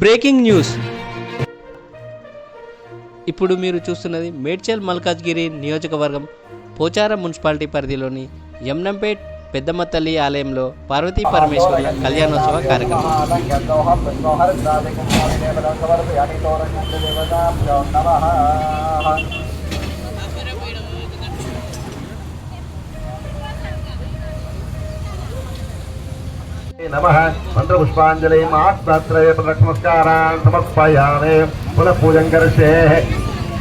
Breaking news. ఇప్పుడు మీరు చూస్తున్నది మేడ్చల్ మల్కాజ్గిరి నియోజకవర్గం పోచారం మున్సిపాలిటీ పరిధిలోని యమ్నంపేట్ పెద్దమ్మ తల్లి ఆలయంలో పార్వతీ పరమేశ్వరుల కళ్యాణోత్సవ కార్యక్రమం. నమ మంత్రపుష్పాంజలి మాత్రయ ప్రదక్షిణస్కారాన్ సమర్పయామి పునః పూజం కరిష్యే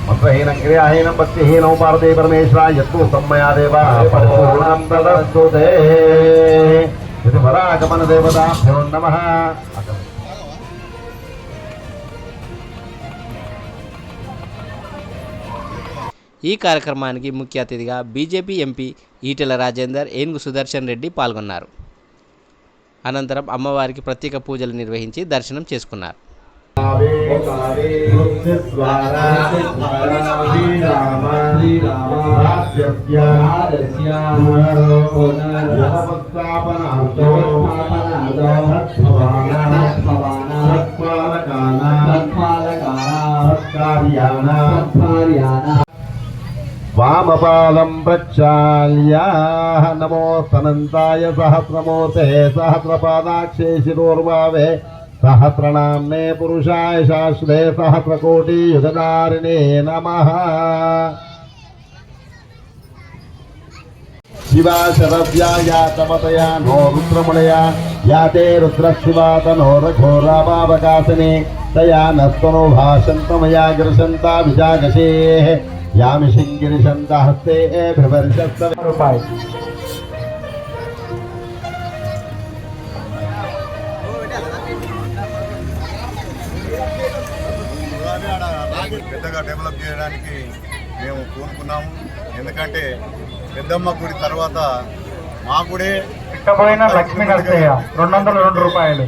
మంత్రహీనం క్రియాహీనం భక్తిహీనం పార్వతీ పరమేశ్వర యత్తు సమ్మయా దేవ పరిపూర్ణం తదస్తు దేవతాభ్యో నమ ఈ కార్యక్రమానికి ముఖ్య అతిథిగా బీజేపీ ఎంపీ ఈటెల రాజేందర్ ఏనుగు సుదర్శన్ రెడ్డి పాల్గొన్నారు. అనంతరం అమ్మవారికి ప్రత్యేక పూజలు నిర్వహించి దర్శనం చేసుకున్నారు. వామపాదం ప్రక్షాళ్య నమోస్తనంతాయ సహస్రమూర్తే సహస్రపాదాక్షే శిరోర్వావే సహస్రనామ్నే పురుషాయ శాశ్వతే సహస్రకోటి యుగదారిణే నమ శివా శరవ్యా యా తమతయా నో రుద్రముణయా యా తే రుద్రశివాతనో రఘోరావావకాశనే తయా నస్తనో భాషంతమయా గిరిశంతా భ్రవర్షస్త రూపాయి పెద్దగా డెవలప్ చేయడానికి మేము కోరుకున్నాము. ఎందుకంటే పెద్దమ్మ గుడి తర్వాత మా గుడే లక్ష్మీ నరసయ్య రెండు వందల రెండు రూపాయలు.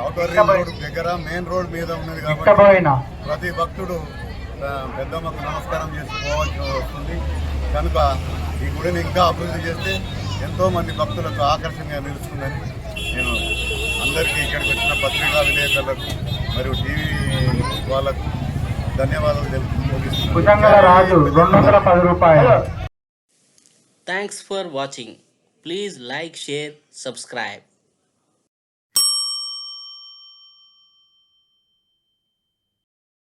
అవుటర్ రింగ్ రోడ్ దగ్గర మెయిన్ రోడ్ మీద ఉన్నది కాబట్టి ప్రతి భక్తుడు పెద్దమ్మకు నమస్కారం చేసుకోవాల్సి వస్తుంది. కనుక ఈ గుడిని ఇంకా అభివృద్ధి చేస్తే ఎంతో మంది భక్తులకు ఆకర్షణగా నిలుస్తుందని నేను అందరికీ ఇక్కడికి వచ్చిన పత్రికా విలేకరులకు మరియు టీవీ వాళ్ళకు ధన్యవాదాలు తెలుపు భుజంగల రాజు రెండు వందల పది రూపాయలు. Thanks for watching please like share subscribe